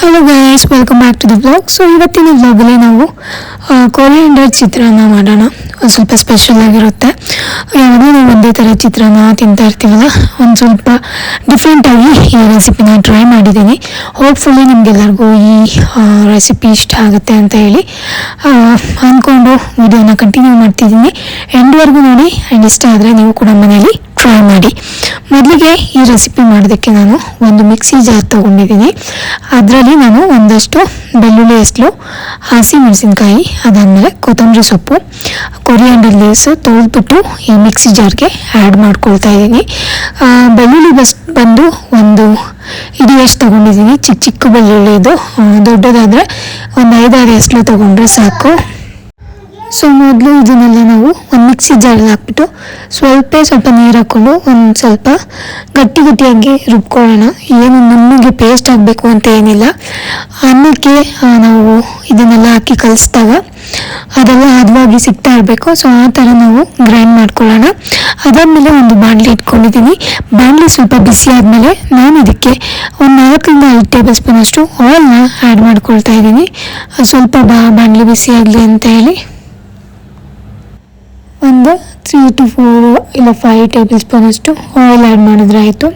Hello guys welcome back to the blog so ಇವತ್ತಿನ ಬ್ಲಾಗಲ್ಲಿ ನಾವು ಕೋಲಿಯಂಡರ್ ಚಿತ್ರಾನ್ನ ಮಾಡೋಣ. ಒಂದು ಸ್ವಲ್ಪ ಸ್ಪೆಷಲ್ ಆಗಿರುತ್ತೆ. ಯಾವುದೋ ನಾವು ಒಂದೇ ಥರ ಚಿತ್ರಾನ್ನ ತಿಂತಾ ಇರ್ತೀವಲ್ಲ, ಒಂದು ಸ್ವಲ್ಪ ಡಿಫ್ರೆಂಟಾಗಿ ಈ ರೆಸಿಪಿನ ಟ್ರೈ ಮಾಡಿದ್ದೀನಿ. ಹೋಪ್ಫುಲ್ಲಿ ನಿಮಗೆಲ್ಲರಿಗೂ ಈ ರೆಸಿಪಿ ಇಷ್ಟ ಆಗುತ್ತೆ ಅಂತ ಹೇಳಿ. ಅಂದ್ಕೊಂಡು ವಿಡಿಯೋನ ಕಂಟಿನ್ಯೂ ಮಾಡ್ತಿದ್ದೀನಿ. ಎಂಡ್ವರೆಗೂ ನೋಡಿ ಆ್ಯಂಡ್ ಇಷ್ಟ ಆದರೆ ನೀವು ಕೂಡ ಮನೆಯಲ್ಲಿ ಟ್ರೈ ಮಾಡಿ. ಮೊದಲಿಗೆ ಈ ರೆಸಿಪಿ ಮಾಡೋದಕ್ಕೆ ನಾನು ಒಂದು ಮಿಕ್ಸಿ ಜಾರ್ ತೊಗೊಂಡಿದ್ದೀನಿ. ಅದರಲ್ಲಿ ನಾನು ಒಂದಷ್ಟು ಬೆಳ್ಳುಳ್ಳಿ ಹೆಸರು ಹಸಿಮೆಣಸಿನ್ಕಾಯಿ ಅದಾದಮೇಲೆ ಕೊತ್ತಂಬರಿ ಸೊಪ್ಪು ಕೊರಿಯಾಂಡರ್ ಲೀವ್ಸ್ ತೊಳೆದ್ಬಿಟ್ಟು ಈ ಮಿಕ್ಸಿ ಜಾರ್ಗೆ ಆ್ಯಡ್ ಮಾಡ್ಕೊಳ್ತಾ ಇದ್ದೀನಿ. ಬೆಳ್ಳುಳ್ಳಿ ಬಸ್, ಬಂದು ಒಂದು ಇಡೀ ಎಷ್ಟು ತೊಗೊಂಡಿದ್ದೀನಿ. ಚಿಕ್ಕ ಚಿಕ್ಕ ಬೆಳ್ಳುಳ್ಳಿ ಇದು ದೊಡ್ಡದಾದರೆ ಒಂದು ಐದಾರು ಹೆಸರು ತೊಗೊಂಡ್ರೆ ಸಾಕು. ಸೊ ಮೊದಲು ಇದನ್ನೆಲ್ಲ ನಾವು ಒಂದು ಮಿಕ್ಸಿ ಜಾರಲ್ಲಿ ಹಾಕ್ಬಿಟ್ಟು ಸ್ವಲ್ಪ ಸ್ವಲ್ಪ ನೀರು ಹಾಕ್ಕೊಂಡು ಒಂದು ಸ್ವಲ್ಪ ಗಟ್ಟಿ ಗಟ್ಟಿಯಾಗಿ ರುಬ್ಕೊಳ್ಳೋಣ. ಏನು ನಮಗೆ ಪೇಸ್ಟ್ ಆಗಬೇಕು ಅಂತ ಏನಿಲ್ಲ. ಅನ್ನಕ್ಕೆ ನಾವು ಇದನ್ನೆಲ್ಲ ಹಾಕಿ ಕಲಿಸಿದಾಗ ಅದೆಲ್ಲ ಹದವಾಗಿ ಸಿಗ್ತಾ ಇರಬೇಕು. ಸೊ ಆ ಥರ ನಾವು ಗ್ರೈಂಡ್ ಮಾಡ್ಕೊಳ್ಳೋಣ. ಅದಾದಮೇಲೆ ಒಂದು ಬಾಣಲಿ ಇಟ್ಕೊಂಡಿದ್ದೀನಿ. ಬಾಣಲಿ ಸ್ವಲ್ಪ ಬಿಸಿ ಆದಮೇಲೆ ನಾನು ಇದಕ್ಕೆ ಒಂದು ನಾಲ್ಕರಿಂದ ಐದು ಟೇಬಲ್ ಸ್ಪೂನ್ ಅಷ್ಟು ಆಯಿಲ್ನ ಆ್ಯಡ್ ಮಾಡ್ಕೊಳ್ತಾ ಇದ್ದೀನಿ. ಸ್ವಲ್ಪ ಬಾ, ಬಾಣಲಿ ಬಿಸಿ ಆಗಲಿ ಅಂತ ಹೇಳಿ. ಒಂದು ತ್ರೀ ಟು ಫೋರ್ ಇಲ್ಲ ಫೈವ್ ಟೇಬಲ್ ಸ್ಪೂನ್ ಅಷ್ಟು ಆಯಿಲ್ ಆ್ಯಡ್ ಮಾಡಿದ್ರೆ ಆಯಿತು.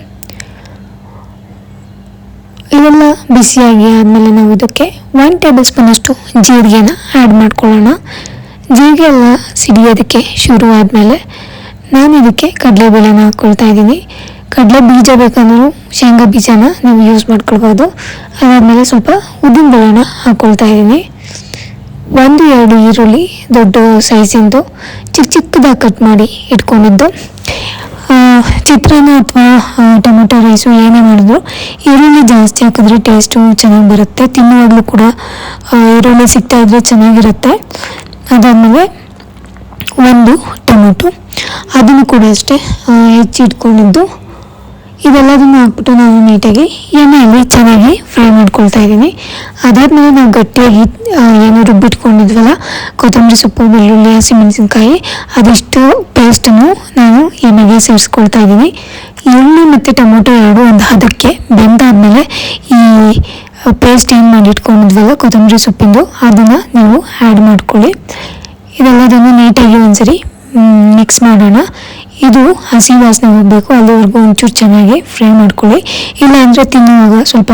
ಇವೆಲ್ಲ ಬಿಸಿಯಾಗಿ ಆದಮೇಲೆ ನಾವು ಇದಕ್ಕೆ ಒನ್ ಟೇಬಲ್ ಸ್ಪೂನ್ ಅಷ್ಟು ಜೀರಿಗೆನ ಆ್ಯಡ್ ಮಾಡ್ಕೊಳ್ಳೋಣ. ಜೀರಿಗೆ ಎಲ್ಲ ಸಿಡಿಯೋದಕ್ಕೆ ಶುರು ಆದಮೇಲೆ ನಾನು ಇದಕ್ಕೆ ಕಡಲೆಬೇಳೆನ ಹಾಕ್ಕೊಳ್ತಾ ಇದ್ದೀನಿ. ಕಡಲೆ ಬೀಜ ಬೇಕಂದ್ರೂ ಶೇಂಗಾ ಬೀಜನ ನೀವು ಯೂಸ್ ಮಾಡ್ಕೊಳ್ಬೋದು. ಅದಾದಮೇಲೆ ಸ್ವಲ್ಪ ಉದ್ದಿನ ಬೇಳೆನ ಹಾಕ್ಕೊಳ್ತಾ ಇದ್ದೀನಿ. ಒಂದು ಎರಡು ಈರುಳ್ಳಿ ದೊಡ್ಡ ಸೈಜಿಂದು, ಚಿಕ್ಕ ಚಿಕ್ಕದಾಗಿ ಕಟ್ ಮಾಡಿ ಇಟ್ಕೊಂಡಿದ್ದು. ಚಿತ್ರಾನ್ನ ಅಥವಾ ಟೊಮೆಟೊ ರೈಸು ಏನೇ ಮಾಡಿದ್ರು, ಈರುಳ್ಳಿ ಜಾಸ್ತಿ ಹಾಕಿದ್ರೆ ಟೇಸ್ಟು ಚೆನ್ನಾಗಿ ಬರುತ್ತೆ. ತಿನ್ನುವಾಗಲೂ ಕೂಡ ಈರುಳ್ಳಿ ಸಿಗ್ತಾ ಇದ್ರೆ ಚೆನ್ನಾಗಿರುತ್ತೆ. ಅದಾದಮೇಲೆ ಒಂದು ಟೊಮೆಟೊ. ಅದನ್ನು ಕೂಡ ಅಷ್ಟೇ ಹೆಚ್ಚಿಟ್ಕೊಂಡಿದ್ದು ಇದೆಲ್ಲದನ್ನು ಹಾಕ್ಬಿಟ್ಟು ನಾನು ನೀಟಾಗಿ ಎಣ್ಣೆಯಲ್ಲಿ ಚೆನ್ನಾಗಿ ಫ್ರೈ ಮಾಡ್ಕೊಳ್ತಾ ಇದ್ದೀನಿ. ಅದಾದಮೇಲೆ ನಾವು ಗಟ್ಟಿಯಾಗಿ ಏನು ರುಬ್ಬಿಟ್ಕೊಂಡಿದ್ವಲ್ಲ, ಕೊತ್ತಂಬರಿ ಸೊಪ್ಪು, ಬೆಳ್ಳುಳ್ಳಿ, ಹಸಿಮೆಣಸಿನ್ಕಾಯಿ, ಅದಿಷ್ಟು ಪೇಸ್ಟನ್ನು ನಾನು ಎಣ್ಣೆಗೆ ಸೇರಿಸ್ಕೊಳ್ತಾ ಇದ್ದೀನಿ. ಈರುಳ್ಳಿ ಮತ್ತು ಟೊಮೊಟೊ ಎರಡು ಒಂದು ಹದಕ್ಕೆ ಬೆಂದಾದಮೇಲೆ ಈ ಪೇಸ್ಟ್ ಏನು ಮಾಡಿಟ್ಕೊಂಡಿದ್ವಲ್ಲ, ಕೊತ್ತಂಬರಿ ಸೊಪ್ಪಿಂದು, ಅದನ್ನು ನೀವು ಆ್ಯಡ್ ಮಾಡ್ಕೊಳ್ಳಿ. ಇದೆಲ್ಲದನ್ನು ನೀಟಾಗಿ ಒಂದ್ಸರಿ ಮಿಕ್ಸ್ ಮಾಡೋಣ. ಇದು ಹಸಿ ವಾಸನೆ ಹೋಗಬೇಕು, ಅಲ್ಲಿವರೆಗೂ ಒಂಚೂರು ಚೆನ್ನಾಗಿ ಫ್ರೈ ಮಾಡ್ಕೊಳ್ಳಿ. ಇಲ್ಲಾಂದರೆ ತಿನ್ನುವಾಗ ಸ್ವಲ್ಪ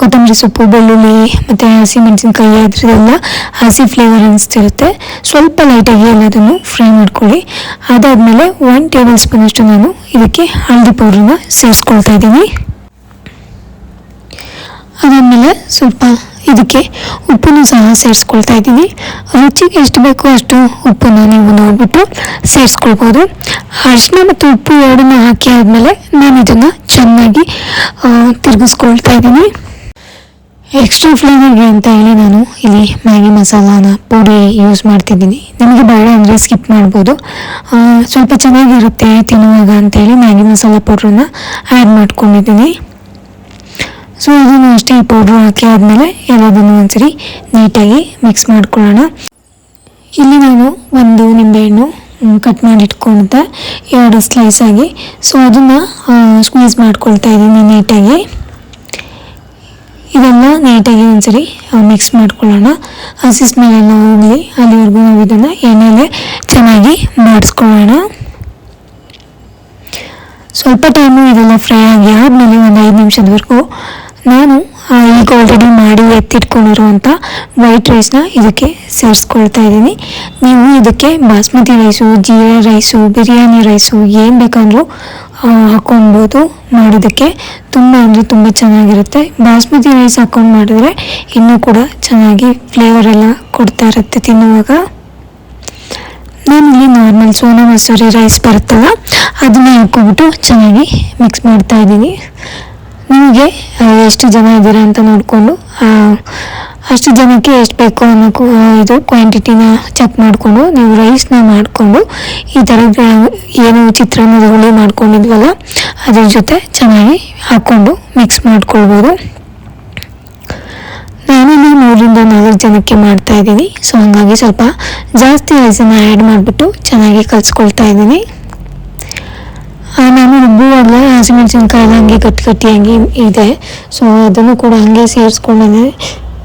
ಕೊತ್ತಂಬರಿ ಸೊಪ್ಪು, ಬೆಳ್ಳುಳ್ಳಿ, ಮತ್ತು ಹಸಿ ಮೆಣಸಿನ್ಕಾಯಿ ಅದರದೆಲ್ಲ ಹಸಿ ಫ್ಲೇವರ್ ಅನಿಸ್ತಿರುತ್ತೆ. ಸ್ವಲ್ಪ ಲೈಟಾಗಿ ಎಲ್ಲದನ್ನು ಫ್ರೈ ಮಾಡ್ಕೊಳ್ಳಿ. ಅದಾದಮೇಲೆ ಒನ್ ಟೇಬಲ್ ಸ್ಪೂನಷ್ಟು ನಾನು ಇದಕ್ಕೆ ಹಳದಿ ಪೌಡ್ರನ್ನ ಸೇರಿಸ್ಕೊಳ್ತಾ ಇದ್ದೀನಿ. ಅದಾದಮೇಲೆ ಸ್ವಲ್ಪ ಇದಕ್ಕೆ ಉಪ್ಪನ್ನು ಸಹ ಸೇರಿಸ್ಕೊಳ್ತಾ ಇದ್ದೀನಿ. ರುಚಿಗೆ ಎಷ್ಟು ಬೇಕೋ ಅಷ್ಟು ಉಪ್ಪನ್ನು ನೀವು ನೋಡಿಬಿಟ್ಟು ಸೇರಿಸ್ಕೊಳ್ಬೋದು. ಅರಿಶಿನ ಮತ್ತು ಉಪ್ಪು ಎರಡನ್ನೂ ಹಾಕಿ ಆದಮೇಲೆ ನಾನು ಇದನ್ನು ಚೆನ್ನಾಗಿ ತಿರುಗಿಸ್ಕೊಳ್ತಾ ಇದ್ದೀನಿ. ಎಕ್ಸ್ಟ್ರಾ ಫ್ಲೇವರ್ಗೆ ಅಂತ ಹೇಳಿ ನಾನು ಇಲ್ಲಿ ಮ್ಯಾಗಿ ಮಸಾಲಾನ ಪುಡಿ ಯೂಸ್ ಮಾಡ್ತಿದ್ದೀನಿ ನಿಮಗೆ ಬೇಡ ಅಂದರೆ ಸ್ಕಿಪ್ ಮಾಡ್ಬೋದು. ಸ್ವಲ್ಪ ಚೆನ್ನಾಗಿರುತ್ತೆ ತಿನ್ನುವಾಗ ಅಂತೇಳಿ ಮ್ಯಾಗಿ ಮಸಾಲ ಪೌಡ್ರನ್ನ ಆ್ಯಡ್ ಮಾಡ್ಕೊಂಡಿದ್ದೀನಿ. ಸೊ ಇದನ್ನು ಅಷ್ಟೇ ಈ ಪೌಡ್ರ್ ಹಾಕಿ ಆದಮೇಲೆ ಎಲ್ಲದನ್ನು ಒಂದ್ಸರಿ ನೀಟಾಗಿ ಮಿಕ್ಸ್ ಮಾಡ್ಕೊಳ್ಳೋಣ. ಇಲ್ಲಿ ನಾನು ಒಂದು ನಿಂಬೆಹಣ್ಣು ಕಟ್ ಮಾಡಿ ಎರಡು ಸ್ಲೈಸ್ ಆಗಿ ಸೊ ಅದನ್ನು ಸ್ಕ್ವೀಸ್ ಮಾಡ್ಕೊಳ್ತಾ ಇದ್ದೀನಿ ನೀಟಾಗಿ. ಇದೆಲ್ಲ ನೀಟಾಗಿ ಒಂದ್ಸರಿ ಮಿಕ್ಸ್ ಮಾಡ್ಕೊಳ್ಳೋಣ. ಹಸಿ ಸ್ಮೆಲ್ ಎಲ್ಲ ಹೋಗಲಿ ಅಲ್ಲಿವರೆಗೂ ನಾವು ಇದನ್ನು ಎಣ್ಣೆಲೆ ಚೆನ್ನಾಗಿ ಬಾಡಿಸ್ಕೊಳ್ಳೋಣ ಸ್ವಲ್ಪ ಟೈಮು ಇದೆಲ್ಲ ಫ್ರೈ ಆಗಿ ಆದಮೇಲೆ ಒಂದು ಐದು ನಿಮಿಷದವರೆಗೂ ನಾನು ಈಗ ಆಲ್ರೆಡಿ ಮಾಡಿ ಎತ್ತಿಟ್ಕೊಂಡಿರುವಂಥ ವೈಟ್ ರೈಸ್ನ ಇದಕ್ಕೆ ಸೇರಿಸ್ಕೊಳ್ತಾ ಇದ್ದೀನಿ. ನೀವು ಇದಕ್ಕೆ basmati rice jeera rice biryani rice ಏನು ಬೇಕಂದ್ರೂ ಆ, ಹಾಕೊಳ್ಬೋದು ಮಾಡೋದಕ್ಕೆ ತುಂಬ ಅಂದರೆ ತುಂಬ ಚೆನ್ನಾಗಿರುತ್ತೆ. ಬಾಸ್ಮತಿ ರೈಸ್ ಹಾಕ್ಕೊಂಡು ಮಾಡಿದ್ರೆ ಇನ್ನೂ ಕೂಡ ಚೆನ್ನಾಗಿ ಫ್ಲೇವರ್ ಎಲ್ಲ ಕೊಡ್ತಾ ಇರುತ್ತೆ ತಿನ್ನುವಾಗ. ನಾನಿಲ್ಲಿ ನಾರ್ಮಲ್ ಸೋನಾ ಮಸೂರಿ ರೈಸ್ ಬರುತ್ತಲ್ಲ ಅದನ್ನ ಹಾಕ್ಕೊಬಿಟ್ಟು ಚೆನ್ನಾಗಿ ಮಿಕ್ಸ್ ಮಾಡ್ತಾ ಇದ್ದೀನಿ. ನಿಮಗೆ ಎಷ್ಟು ಜನ ಇದ್ದೀರಾ ಅಂತ ನೋಡಿಕೊಂಡು ಅಷ್ಟು ಜನಕ್ಕೆ ಎಷ್ಟು ಬೇಕು ಅನ್ನೋ ಇದು ಕ್ವಾಂಟಿಟಿನ ಚೆಕ್ ಮಾಡಿಕೊಂಡು, ನೀವು ರೈಸ್ನ ಮಾಡಿಕೊಂಡು, ಈ ಥರ ಏನು ಚಿತ್ರಾನ್ನದ ಹುಳಿ ಮಾಡ್ಕೊಂಡಿದ್ವಲ್ಲ, ಅದ್ರ ಜೊತೆ ಚೆನ್ನಾಗಿ ಹಾಕ್ಕೊಂಡು ಮಿಕ್ಸ್ ಮಾಡ್ಕೊಳ್ಬೋದು. ನಾನು ಮೂರರಿಂದ ನಾಲ್ಕು ಜನಕ್ಕೆ ಮಾಡ್ತಾ ಇದ್ದೀನಿ. ಸೊ ಹಾಗಾಗಿ ಸ್ವಲ್ಪ ಜಾಸ್ತಿ ರೈಸನ್ನು ಆ್ಯಡ್ ಮಾಡಿಬಿಟ್ಟು ಚೆನ್ನಾಗಿ ಕಲಿಸ್ಕೊಳ್ತಾ ಇದ್ದೀನಿ. ನಾನು ರುಬ್ಬುವಾಗಲೇ ಹಸಿಮೆಣಸಿನ್ಕಾಯಿ ಹಂಗೆ ಗಟ್ಟಿ ಗಟ್ಟಿಯಾಗಿ ಇದೆ. ಸೊ ಅದನ್ನು ಕೂಡ ಹಂಗೆ ಸೇರಿಸ್ಕೊಂಡೇ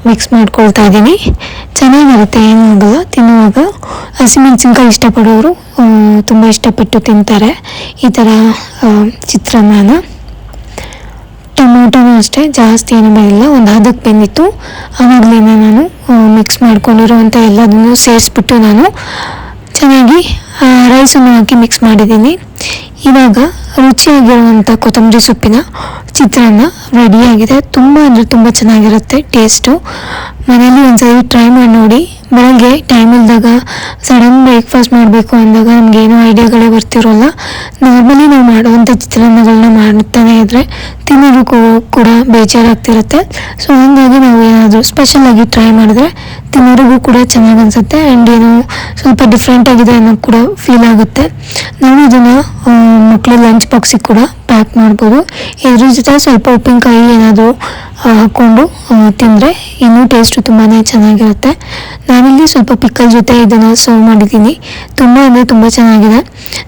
ಮಿಕ್ಸ್ ಮಾಡ್ಕೊಳ್ತಾ ಇದ್ದೀನಿ. ಚೆನ್ನಾಗಿರುತ್ತೆ, ಏನೂ ಆಗಲ್ಲ. ತಿನ್ನುವಾಗ ಹಸಿಮೆಣಸಿನ್ಕಾಯಿ ಇಷ್ಟಪಡೋರು ತುಂಬ ಇಷ್ಟಪಟ್ಟು ತಿಂತಾರೆ. ಈ ಥರ ಚಿತ್ರಾನ್ನ. ಟೊಮೊಟೊನೂ ಅಷ್ಟೇ, ಜಾಸ್ತಿ ಏನು ಬೇಯಿಲ್ಲ ಒಂದು ಹದಕ್ಕೆ ಬೆಂದಿತ್ತು. ಆವಾಗಲೇ ನಾನು ಮಿಕ್ಸ್ ಮಾಡ್ಕೊಂಡಿರುವಂಥ ಎಲ್ಲದನ್ನು ಸೇರಿಸ್ಬಿಟ್ಟು ನಾನು ಚೆನ್ನಾಗಿ ರೈಸನ್ನು ಹಾಕಿ ಮಿಕ್ಸ್ ಮಾಡಿದ್ದೀನಿ. ಇವಾಗ ರುಚಿಯಾಗಿರುವಂಥ ಕೊತ್ತಂಬರಿ ಸೊಪ್ಪಿನ ಚಿತ್ರಾನ್ನ ರೆಡಿಯಾಗಿದೆ ತುಂಬ ಅಂದರೆ ತುಂಬ ಚೆನ್ನಾಗಿರುತ್ತೆ ಟೇಸ್ಟು ಮನೇಲಿ ಒಂದ್ಸರಿ ಟ್ರೈ ಮಾಡಿ ನೋಡಿ. ಬೆಳಗ್ಗೆ ಟೈಮ್ ಇಲ್ದಾಗ ಸಡನ್ ಬ್ರೇಕ್ಫಾಸ್ಟ್ ಮಾಡಬೇಕು ಅಂದಾಗ ನಮಗೇನು ಐಡಿಯಾಗಳೇ ಬರ್ತಿರೋಲ್ಲ. ನಾರ್ಮಲಿ ನಾವು ಮಾಡುವಂಥ ಚಿತ್ರಾನ್ನಗಳನ್ನ ಮಾಡ್ತಾನೆ ಇದ್ದರೆ ತಿನ್ನೋದಕ್ಕೂ ಕೂಡ ಬೇಜಾರಾಗ್ತಿರುತ್ತೆ. ಸೊ ಹಂಗಾಗಿ ನಾವು ಏನಾದರೂ ಸ್ಪೆಷಲಾಗಿ ಟ್ರೈ ಮಾಡಿದ್ರೆ ತಿನ್ನೋರಿಗೂ ಕೂಡ ಚೆನ್ನಾಗಿ ಅನಿಸುತ್ತೆ. ಆ್ಯಂಡ್ ಏನು ಸ್ವಲ್ಪ ಡಿಫ್ರೆಂಟಾಗಿದೆ ಅನ್ನೋ ಕೂಡ ಫೀಲ್ ಆಗುತ್ತೆ. ನಾವು ಇದನ್ನು ಮಕ್ಕಳ ಲಂಚ್ ಬಾಕ್ಸಿಗೆ ಕೂಡ ಪ್ಯಾಕ್ ಮಾಡ್ಬೋದು. ಇದ್ರ ಜೊತೆ ಸ್ವಲ್ಪ ಉಪ್ಪಿನಕಾಯಿ ಏನಾದರೂ ಹಾಕ್ಕೊಂಡು ತಿಂದರೆ ಇನ್ನೂ ಟೇಸ್ಟು ತುಂಬಾ ಚೆನ್ನಾಗಿರುತ್ತೆ. ನಾನಿಲ್ಲಿ ಸ್ವಲ್ಪ ಪಿಕ್ಕಲ್ ಜೊತೆ ಇದನ್ನು ಸರ್ವ್ ಮಾಡಿದ್ದೀನಿ. ತುಂಬ ಅಂದರೆ ತುಂಬ ಚೆನ್ನಾಗಿದೆ.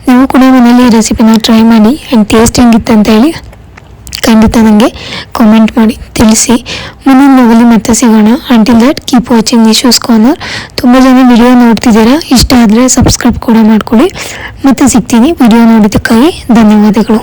ನೀವು ಕೂಡ ಮನೇಲಿ ಈ ರೆಸಿಪಿನ ಟ್ರೈ ಮಾಡಿ ಆ್ಯಂಡ್ ಟೇಸ್ಟ್ ಹೆಂಗಿತ್ತು ಅಂತ ಹೇಳಿ ಖಂಡಿತ ನನಗೆ ಕಾಮೆಂಟ್ ಮಾಡಿ ತಿಳಿಸಿ ಮುಂದಿನ ನೋವಲ್ಲಿ ಮತ್ತೆ ಸಿಗೋಣ until that keep watching issues corner ತುಂಬ ಜನ ವಿಡಿಯೋ ನೋಡ್ತಿದ್ದೀರಾ ಇಷ್ಟ ಆದರೆ ಸಬ್ಸ್ಕ್ರೈಬ್ ಕೂಡ ಮಾಡ್ಕೊಳ್ಳಿ ಮತ್ತೆ ಸಿಗ್ತೀನಿ ವಿಡಿಯೋ ನೋಡಿದ್ದಕ್ಕಾಗಿ ಧನ್ಯವಾದಗಳು